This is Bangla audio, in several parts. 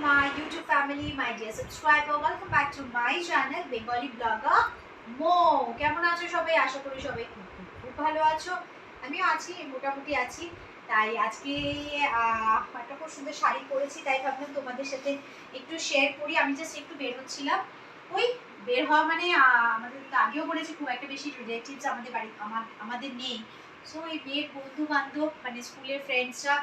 my YouTube family, my dear subscriber. Welcome back to my channel, Bengali Blogger Mo. কেমন আছো সবাই? আশা করি সবাই খুব ভালো আছো। আমিও আছি মোটামুটি আছি। তাই আজকে একটা খুব সুন্দর শাড়ি পরেছি তাই ভাবলাম তোমাদের সাথে একটু শেয়ার করি। আমি জাস্ট একটু বের হচ্ছিলাম। ওই বের হওয়া মানে আমাদের আগেও বলেছি খুব একটা বেশি রিলেটিভস আমাদের বাড়ি আমাদের নেই। সো এই বিয়ের বন্ধু বান্ধব মানে স্কুলের ফ্রেন্ডসরা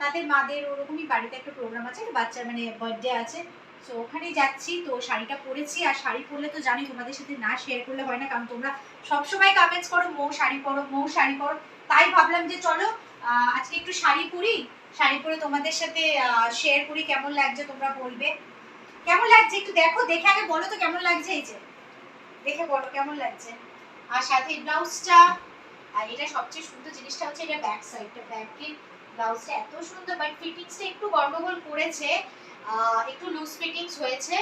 তাদের মাদের ওরকমই বাড়িতে একটা প্রোগ্রাম আছে বাচ্চার মানে বার্থডে আছে। সো ওখানে যাচ্ছি, তো শাড়িটা পরেছি। আর শাড়ি পরলে তো জানি তোমাদের সাথে না শেয়ার করলে হয় না, কারণ তোমরা সবসময় কমেন্টস করো, মৌ শাড়ি পরো, মৌ শাড়ি পরো। তাই ভাবলাম যে চলো আজকে একটু শাড়ি পরি, শাড়ি পরে তোমাদের সাথে শেয়ার করি, কেমন লাগছে তোমরা বলবে। কেমন লাগছে একটু দেখো, দেখে আগে বলো তো কেমন লাগছে এই যে। দেখে বলো কেমন লাগছে। আর সাথে ব্লাউজটা আর এটা সবচেয়ে সুন্দর জিনিসটা হচ্ছে এটা ব্যাক সাইডটা ব্যাকের ব্লাউজটা এত সুন্দর বাট ফিটিংসটা একটু গন্ডগোল করেছে। একটু লুজ ফিটিংস হয়েছে।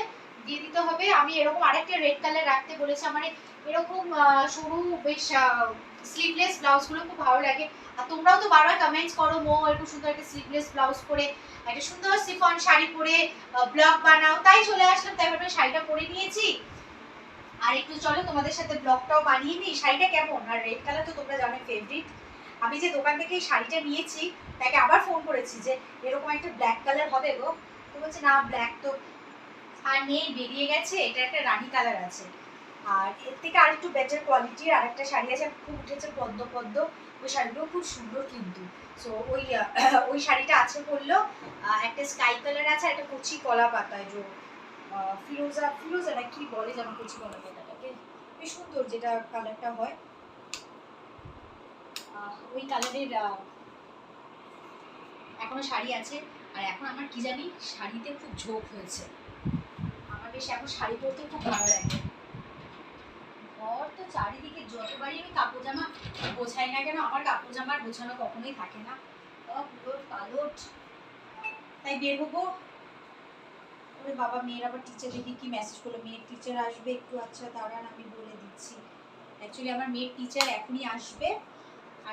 দিয়ে দিতে হবে। আমি এরকম আরেকটা রেড কালার রাখতে বলেছি। আমার এরকম সরু বেশ স্লিভলেস ব্লাউজগুলো খুব ভালো লাগে। আর তোমরাও তো বারবার কমেন্টস করো, মো, এরকম সুন্দর একটা স্লিভলেস ব্লাউজ পরে, একটা সুন্দর সিফন শাড়ি পরে ব্লগ বানাও। তাই চলে আসলাম, তাই ভাবে শাড়িটা পরে নিয়েছি। আর একটু চলো তোমাদের সাথে ব্লগটাও বানিয়ে নিই। শাড়িটা কেমন? আর রেড কালার তো তোমরা জানো ফেভারিট আমি যে দোকান থেকে এই শাড়িটা নিয়েছি, তাকে আবার ফোন করেছি যে, এরকম একটা ব্ল্যাক কালার হবে গো। তো বলছে, না ব্ল্যাক তো আর নেই, বেরিয়ে গেছে, এটা একটা রানী কালার আছে। আর এর থেকে আর একটু বেটার কোয়ালিটির আর একটা শাড়ি আছে খুব উঠেছে পদ্ম পদ্ম। ওই শাড়িগুলো খুব সুন্দর কিন্তু। সো ওই ওই শাড়িটা আছে বলল একটা স্কাই কালার আছে একটা কচি কলা পাতায় যে ফিরোজা ফিরোজা না কি বলে যেন কচি কলা পাতাটাকে? বেশ সুন্দর যেটা কালারটা হয়। ওই কালারের এখনও শাড়ি আছে। আর এখন আমার কি জানি, শাড়িতে খুব ঝোঁক হয়েছে। আমার বেশ এখন শাড়ি পরতে খুব ভালো লাগে। ঘর তো চারিদিকে, যতবারই আমি কাপড় জামা গোছাই না কেন, আমার কাপড় জামার গোছানো কখনোই থাকে না। উলট পালট তাই বের হব। ওরে বাবা, মেয়ের আবার টিচার দেখি কি মেসেজ করল। মেয়ের টিচার আসবে একটু আচ্ছা দাঁড়ান, আমি বলে দিচ্ছি। অ্যাকচুয়ালি আমার মেয়ের টিচার এখনই আসবে।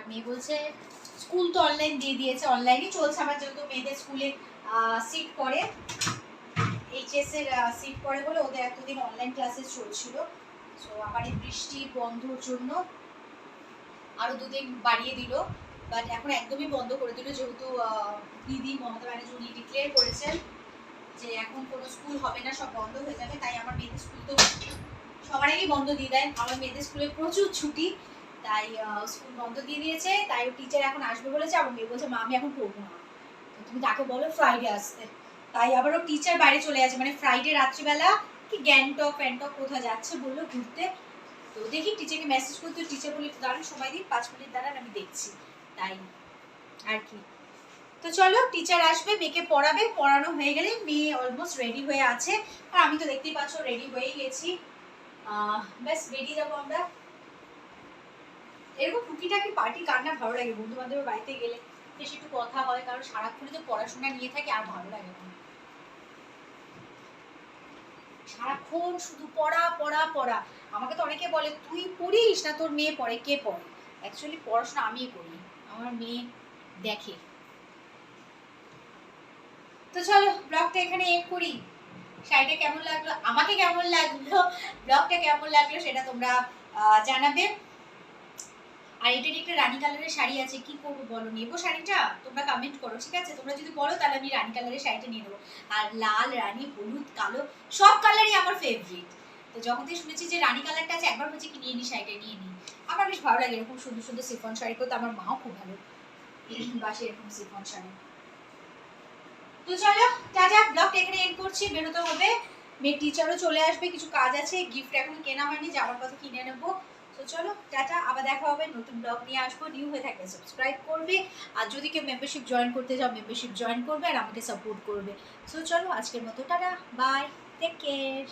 আর মেয়ে বলছে, স্কুল তো অনলাইন দিয়ে দিয়েছে অনলাইনই চলছে আমার যেহেতু মেয়েদের স্কুলে সিট পড়ে। এইচএস এর সিট পড়ে বলে ওদের এতদিন অনলাইন ক্লাসেস চলছিল। সো আবার এই বৃষ্টি বন্ধর জন্য আরও দুদিন বাড়িয়ে দিল। বাট এখন একদমই বন্ধ করে দিল, যেহেতু দিদি মমতা ব্যানার্জি উনি ডিক্লেয়ার করেছেন যে এখন কোনো স্কুল হবে না, সব বন্ধ হয়ে যাবে। তাই আমার মেয়েদের স্কুল তো সবার আগেই বন্ধ দিয়ে দেয়। আমার মেয়েদের স্কুলে প্রচুর ছুটি। তাই স্কুল বন্ধ দিয়ে দিয়েছে, তাই টিচার এখন আসবে বলেছে আমার মেয়ে বলছে, মা, আমি এখন পড়ব না। তুমি তাকে বলো ফ্রাইডে আসতে। তাই আবারও টিচার বাইরে চলে আছে মানে ফ্রাইডে রাত্রিবেলা কি গ্যাংটক, ফ্যাংটক কোথাও যাচ্ছে বলল ঘুরতে। তো দেখি টিচারকে মেসেজ করতে টিচার বলে দাঁড়ান, সময় দিন, পাঁচ মিনিট দাঁড়ান, আমি দেখছি। তাই আর কি। তো চলো টিচার আসবে, মেয়েকে পড়াবে, পড়ানো হয়ে গেলে মেয়ে অলমোস্ট রেডি হয়ে আছে। আর আমি তো দেখতেই পাচ্ছ রেডি হয়েই গেছি। ব্যাস, বেরিয়ে যাব আমরা। এরকম টুকিটাকি পার্টি কার না ভালো লাগে? বন্ধু বান্ধবের বাড়িতে গেলে বেশ একটু কথা হয়, কারণ সারাক্ষণই তো পড়াশোনা নিয়ে থাকে, আর ভালো লাগে না। সারাক্ষণ শুধু পড়া পড়া পড়া। আমাকে তো অনেকে বলে, তুই পড়িস না, তোর মেয়ে পড়ে, কে পড়ে? অ্যাকচুয়ালি পড়াশোনা আমিই করি, আমার মেয়ে দেখে। তো চলো, ব্লগটা এখানে এড করি। শাড়িটা কেমন লাগল? আমাকে কেমন লাগল? ব্লগটা কেমন লাগল সেটা তোমরা জানাবে। আর এটার একটা রানী কালারের শাড়ি আছে, কি করব বলো? নেব শাড়িটা? তোমরা কমেন্ট করো, ঠিক আছে? তোমরা যদি বলো, তাহলে আমি রানী কালারের শাড়িটা নিয়ে নেব। আর লাল, রানী, হলুদ, কালো, সব কালারই আমার ফেভারিট তো যখন থেকে শুনেছি যে রানী কালারটা আছে, একবার হচ্ছে কি নিয়ে নি, শাড়িটা নিয়ে নিই আমার বেশ ভালো লাগে, এরকম সুন্দর সুন্দর সিফন শাড়ি করতে আমার মাও খুব ভালো বাসে এরকম সিফন শাড়ি। তো চলো, টাটা ব্লগটা এখানে এন্ড করছি, বেরোতে হবে। মেয়ের টিচারও চলে আসবে, কিছু কাজ আছে গিফট এখন কেনা হয়নি, যাওয়ার পথে কিনে নেব। তো চলো, টাটা, আবার দেখা হবে, নতুন ব্লগ নিয়ে আসব নিউ হয়ে থাকলে সাবস্ক্রাইব করবে, আর যদি কেউ মেম্বারশিপ জয়েন করতে চাও মেম্বারশিপ জয়েন করবে, আর আমাকে সাপোর্ট করবে। সো চলো, আজকের মতো, টাটা বাই টেক কেয়ার